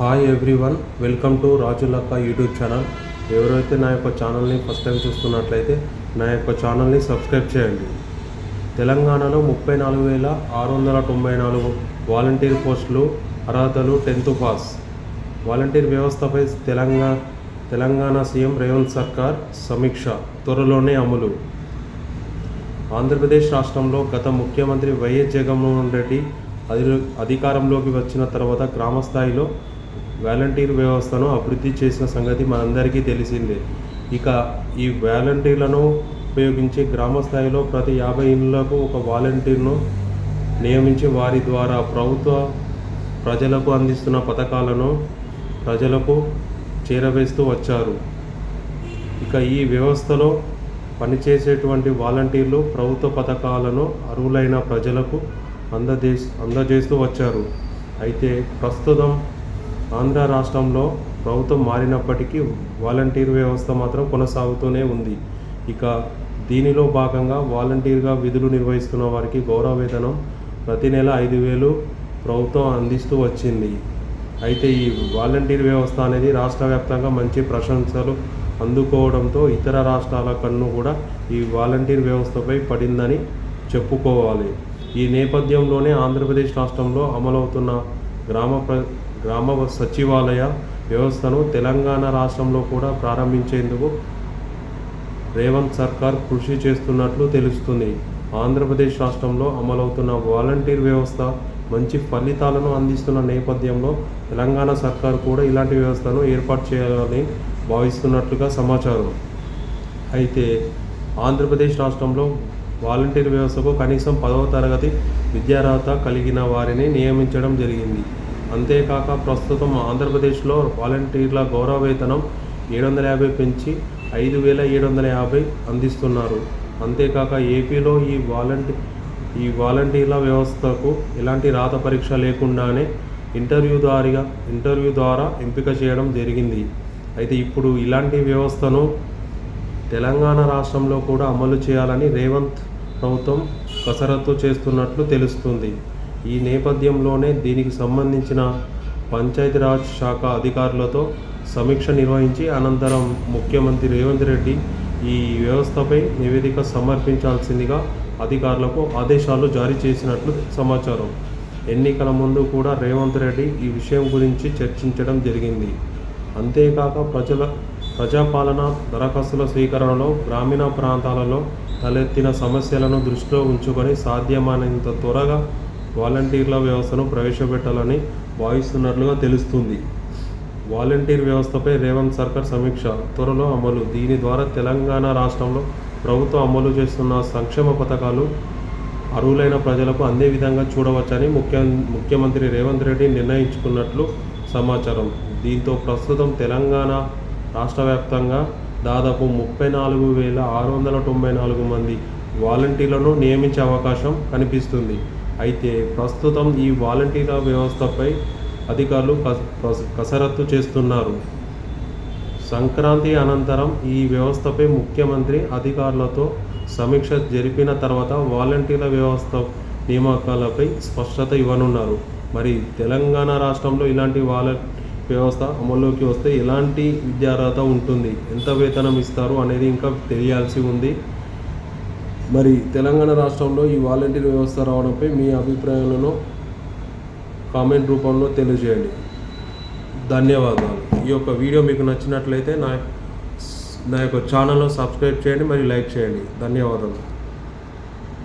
Hi everyone welcome to Rajulakka YouTube channel ఎవరైతే నా యొక్క ఛానల్ని ఫస్ట్ టైం చూస్తున్నట్లయితే నా యొక్క ఛానల్ని సబ్స్క్రైబ్ చేయండి. తెలంగాణలో ముప్పై నాలుగు వేల ఆరు వందల తొంభై నాలుగు వాలంటీర్ పోస్టులు అర్హతలు టెన్త్ పాస్ వాలంటీర్ వ్యవస్థపై తెలంగాణ తెలంగాణ సీఎం రేవంత్ సర్కార్ సమీక్ష త్వరలోనే అమలు. ఆంధ్రప్రదేశ్ రాష్ట్రంలో గత ముఖ్యమంత్రి వైఎస్ జగన్మోహన్ రెడ్డి అధి అధికారంలోకి వచ్చిన తర్వాత గ్రామ స్థాయిలో వాలంటీర్ వ్యవస్థను అభివృద్ధి చేసిన సంగతి మనందరికీ తెలిసిందే. ఇక ఈ వాలంటీర్లను ఉపయోగించి గ్రామ స్థాయిలో ప్రతి యాభై ఇళ్ళకు ఒక వాలంటీర్ను నియమించి వారి ద్వారా ప్రభుత్వ ప్రజలకు అందిస్తున్న పథకాలను ప్రజలకు చేరవేస్తూ వచ్చారు. ఇక ఈ వ్యవస్థలో పనిచేసేటువంటి వాలంటీర్లు ప్రభుత్వ పథకాలను అర్హులైన ప్రజలకు అందజే అందజేస్తూ వచ్చారు. అయితే ప్రస్తుతం ఆంధ్ర రాష్ట్రంలో ప్రభుత్వం మారినప్పటికీ వాలంటీర్ వ్యవస్థ మాత్రం కొనసాగుతూనే ఉంది. ఇక దీనిలో భాగంగా వాలంటీర్గా విధులు నిర్వహిస్తున్న వారికి గౌరవ వేతనం ప్రతి నెల ఐదు వేలు ప్రభుత్వం అందిస్తూ వచ్చింది. అయితే ఈ వాలంటీర్ వ్యవస్థ అనేది రాష్ట్ర వ్యాప్తంగా మంచి ప్రశంసలు అందుకోవడంతో ఇతర రాష్ట్రాల కన్ను కూడా ఈ వాలంటీర్ వ్యవస్థపై పడిందని చెప్పుకోవాలి. ఈ నేపథ్యంలోనే ఆంధ్రప్రదేశ్ రాష్ట్రంలో అమలవుతున్న గ్రామ ప్ర గ్రామ సచివాలయ వ్యవస్థను తెలంగాణ రాష్ట్రంలో కూడా ప్రారంభించేందుకు రేవంత్ సర్కార్ కృషి చేస్తున్నట్లు తెలుస్తుంది. ఆంధ్రప్రదేశ్ రాష్ట్రంలో అమలవుతున్న వాలంటీర్ వ్యవస్థ మంచి ఫలితాలను అందిస్తున్న నేపథ్యంలో తెలంగాణ సర్కార్ కూడా ఇలాంటి వ్యవస్థను ఏర్పాటు చేయాలని భావిస్తున్నట్లుగా సమాచారం. అయితే ఆంధ్రప్రదేశ్ రాష్ట్రంలో వాలంటీర్ వ్యవస్థకు కనీసం పదవ తరగతి విద్యార్హత కలిగిన వారిని నియమించడం జరిగింది. అంతేకాక ప్రస్తుతం ఆంధ్రప్రదేశ్లో వాలంటీర్ల గౌరవ వేతనం ఏడు వందల యాభై పెంచి ఐదు వేల ఏడు వందల యాభై అందిస్తున్నారు. అంతేకాక ఏపీలో ఈ వాలంటీ ఈ వాలంటీర్ల వ్యవస్థకు ఎలాంటి రాత పరీక్ష లేకుండానే ఇంటర్వ్యూ ద్వారా ఇంటర్వ్యూ ద్వారా ఎంపిక చేయడం జరిగింది. అయితే ఇప్పుడు ఇలాంటి వ్యవస్థను తెలంగాణ రాష్ట్రంలో కూడా అమలు చేయాలని రేవంత్ ప్రభుత్వం కసరత్తు చేస్తున్నట్లు తెలుస్తుంది. ఈ నేపథ్యంలోనే దీనికి సంబంధించిన పంచాయతీరాజ్ శాఖ అధికారులతో సమీక్ష నిర్వహించి అనంతరం ముఖ్యమంత్రి రేవంత్ రెడ్డి ఈ వ్యవస్థపై నివేదిక సమర్పించాల్సిందిగా అధికారులకు ఆదేశాలు జారీ చేసినట్లు సమాచారం. ఎన్నికల ముందు కూడా రేవంత్ రెడ్డి ఈ విషయం గురించి చర్చించడం జరిగింది. అంతేకాక ప్రజల ప్రజాపాలన దరఖాస్తుల స్వీకరణలో గ్రామీణ ప్రాంతాలలో తలెత్తిన సమస్యలను దృష్టిలో ఉంచుకొని సాధ్యమైనంత త్వరగా వాలంటీర్ల వ్యవస్థను ప్రవేశపెట్టాలని భావిస్తున్నట్లుగా తెలుస్తుంది. వాలంటీర్ వ్యవస్థపై రేవంత్ సర్కార్ సమీక్ష త్వరలో అమలు. దీని ద్వారా తెలంగాణ రాష్ట్రంలో ప్రభుత్వం అమలు చేస్తున్న సంక్షేమ పథకాలు అర్హులైన ప్రజలకు అందే విధంగా చూడవచ్చని ముఖ్య ముఖ్యమంత్రి రేవంత్ రెడ్డి నిర్ణయించుకున్నట్లు సమాచారం. దీంతో ప్రస్తుతం తెలంగాణ రాష్ట్ర వ్యాప్తంగా దాదాపు ముప్పై నాలుగు వేల ఆరు వందల తొంభై నాలుగు మంది వాలంటీర్లను నియమించే అవకాశం కనిపిస్తుంది. అయితే ప్రస్తుతం ఈ వాలంటీర్ల వ్యవస్థపై అధికారులు కస కసరత్తు చేస్తున్నారు. సంక్రాంతి అనంతరం ఈ వ్యవస్థపై ముఖ్యమంత్రి అధికారులతో సమీక్ష జరిపిన తర్వాత వాలంటీర్ల వ్యవస్థ నియామకాలపై స్పష్టత ఇవ్వనున్నారు. మరి తెలంగాణ రాష్ట్రంలో ఇలాంటి వాల వ్యవస్థ అమల్లోకి వస్తే ఎలాంటి విద్యార్హత ఉంటుంది? ఎంత వేతనం ఇస్తారు అనేది ఇంకా తెలియాల్సి ఉంది. మరి తెలంగాణ రాష్ట్రంలో ఈ వాలంటీర్ వ్యవస్థ రావడంపై మీ అభిప్రాయాలను కామెంట్ రూపంలో తెలియజేయండి. ధన్యవాదాలు. ఈ యొక్క వీడియో మీకు నచ్చినట్లయితే నా నా యొక్క ఛానల్లో సబ్స్క్రైబ్ చేయండి మరియు లైక్ చేయండి. ధన్యవాదాలు.